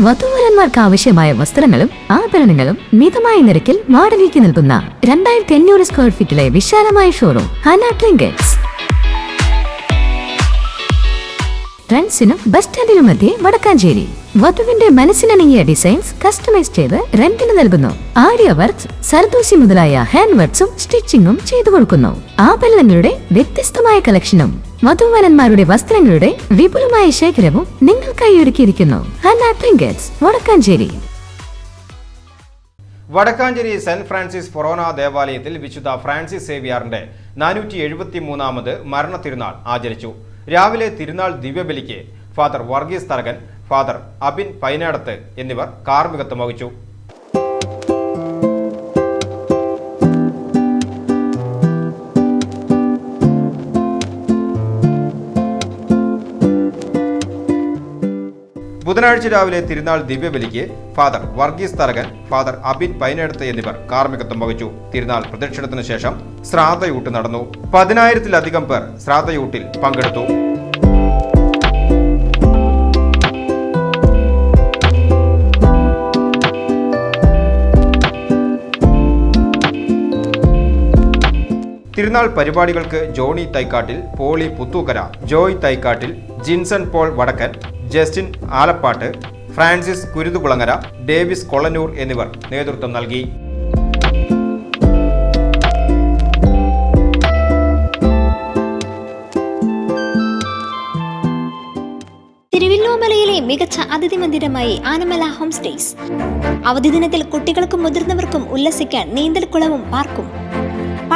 വധുവരന്മാർക്ക് ആവശ്യമായ വസ്ത്രങ്ങളും ആഭരണങ്ങളും മിതമായ നിരക്കിൽ വാടകയ്ക്ക് നൽകുന്ന രണ്ടായിരത്തി അഞ്ഞൂറ് സ്ക്വയർ ഫീറ്റിലെ വിശാലമായ ഷോറൂം ഹന ട്രിങ്കറ്റ്സ് ട്രെൻഡ്സിനും ബസ് സ്റ്റാൻഡിനും മധ്യേ വടക്കാഞ്ചേരി. വധുവിന്റെ മനസ്സിനണങ്ങിയ ഡിസൈൻസ് കസ്റ്റമൈസ് ചെയ്ത് റെന്റിന് നൽകുന്നു. ആര്യ വർക്ക്സ് സർദൂസി മുതലായ ഹാൻഡ് വർക്ക്സും സ്റ്റിച്ചിങ്ങും ചെയ്തു കൊടുക്കുന്നു. ആഭരണങ്ങളുടെ വ്യത്യസ്തമായ കളക്ഷനും വധുവരന്മാരുടെ വസ്ത്രങ്ങളുടെ വിപുലമായ ശേഖരവും നിങ്ങൾക്കായി ഒരുക്കിയിരിക്കുന്നു. വടക്കാഞ്ചേരി. വടക്കാഞ്ചേരി സെന്റ് ഫ്രാൻസിസ് ഫൊറോന ദേവാലയത്തിൽ വിശുദ്ധ ഫ്രാൻസിസ് സേവിയാറിന്റെ നാനൂറ്റി എഴുപത്തി മൂന്നാമത് മരണ തിരുനാൾ ആചരിച്ചു. രാവിലെ തിരുനാൾ ദിവ്യബലിക്ക് ഫാദർ വർഗീസ് തറകൻ ഫാദർ അബിൻ പൈനാടത്ത് എന്നിവർ കാർമ്മികത്വം വഹിച്ചു. ബുധനാഴ്ച രാവിലെ തിരുനാൾ ദിവ്യബലിക്ക് ഫാദർ വർഗീസ് തരകൻ ഫാദർ അബിൻ പൈനടുത്ത് എന്നിവർ കാർമ്മികത്വം വഹിച്ചു. തിരുനാൾ പ്രദക്ഷിണത്തിന് ശേഷം ശ്രാദ്ധയൂട്ട് നടന്നു. പതിനായിരത്തിലധികം പേർ ശ്രാദ്ധയൂട്ടിൽ പങ്കെടുത്തു. തിരുനാൾ പരിപാടികൾക്ക് Johnny Thaikattil Poly Puthukkara Joy Thaikattil Jinson Paul Vadakkan Justin Alappat Francis Kuruthukulangara Davis Kolanoor എന്നിവർ നേതൃത്വം നൽകി. തിരുവല്ലോമലയിലെ മികച്ച അതിഥി മന്ദിരമായി ആനമല ഹോം സ്റ്റേസ്. അവധി ദിനത്തിൽ കുട്ടികൾക്കും മുതിർന്നവർക്കും ഉല്ലസിക്കാൻ നീന്തൽക്കുളവും പാർക്കും.